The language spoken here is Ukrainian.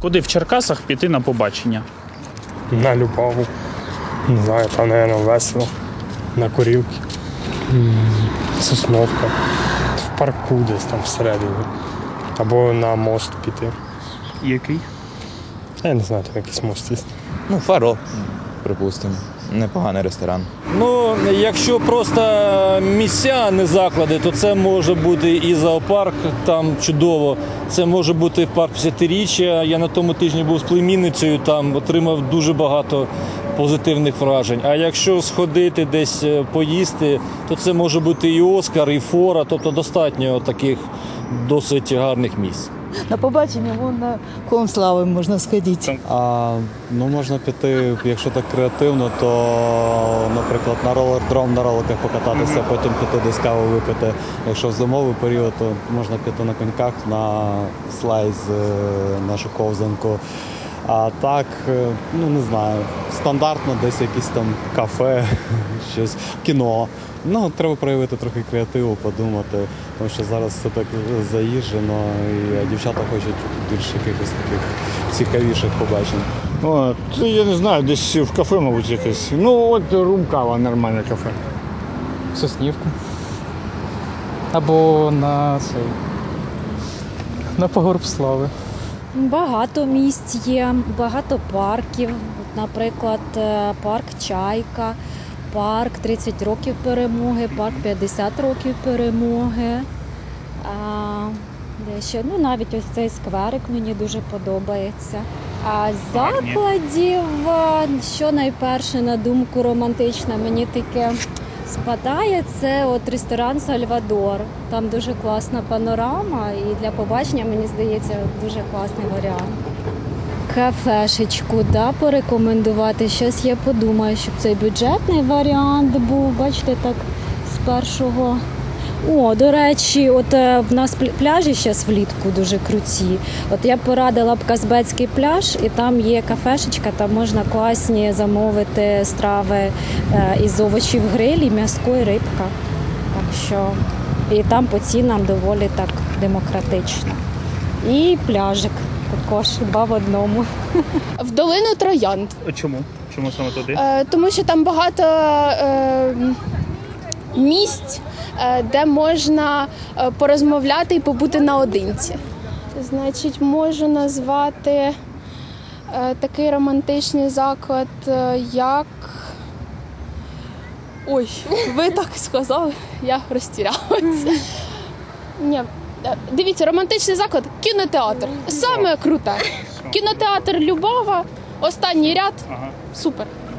Куди в Черкасах піти на побачення? На Любаву. Не знаю, там, мабуть, весело. На курілки. М, Сосновка. В парку десь там всередині. Або на мост піти. Який? Я не знаю, там якийсь мост є. Ну, фаро, припустимо. Непоганий ресторан. Ну, якщо просто місця, не заклади, то це може бути і зоопарк, там чудово. Це може бути парк 50-річчя. Я на тому тижні був з племінницею, там отримав дуже багато позитивних вражень. А якщо сходити десь е, поїсти, то це може бути і Оскар, і Фора, тобто достатньо таких досить гарних місць. На побачення вон на ком слави можна сходити. А, ну можна піти, якщо так креативно, то, наприклад, на ролердром на роликах покататися, потім піти десь каву випити. Якщо в зимовий період, то можна піти на коньках на слайз, е, нашу ковзанку. А так, е, ну не знаю, стандартно десь якісь там кафе, щось, кіно. Ну, треба проявити трохи креативу, подумати, тому що зараз все так заїжджено, і дівчата хочуть більш якихось таких цікавіших побачень. От, я не знаю, десь в кафе, мабуть, якесь. Ну, от рум-кава, нормальне кафе. Соснівку. Або на цей. На погорб слави. Багато місць є, багато парків. Наприклад, е, парк Чайка, парк 30 років перемоги, парк 50 років перемоги. А, де ще? Ну, навіть ось цей скверик мені дуже подобається. А закладів, що найперше на думку романтичне, мені таке спадає, це от ресторан Сальвадор. Там дуже класна панорама, і для побачення, мені здається, дуже класний варіант. Кафешечку, да, порекомендувати. Щось я подумаю, щоб цей бюджетний варіант був. Бачите, так з першого. О, до речі, от е, в нас пляжі зараз влітку дуже круті. От я порадила б Казбецький пляж, і там є кафешечка, там можна класні замовити страви е, із овочів грилі, м'яско і рибка. Так що і там по цінам доволі так демократично. І пляжик також два в одному. В долину Троянд, А Чому? Чому саме туди? Е, тому що там багато е, місць, е, де можна е, порозмовляти і побути наодинці. Значить, можу назвати е, такий романтичний заклад, е, як. Ой, ви так сказали, я розтірялася. Ні, дивіться, романтичний заклад кінотеатр. Саме круте. Кінотеатр Любава, останній ряд. Супер.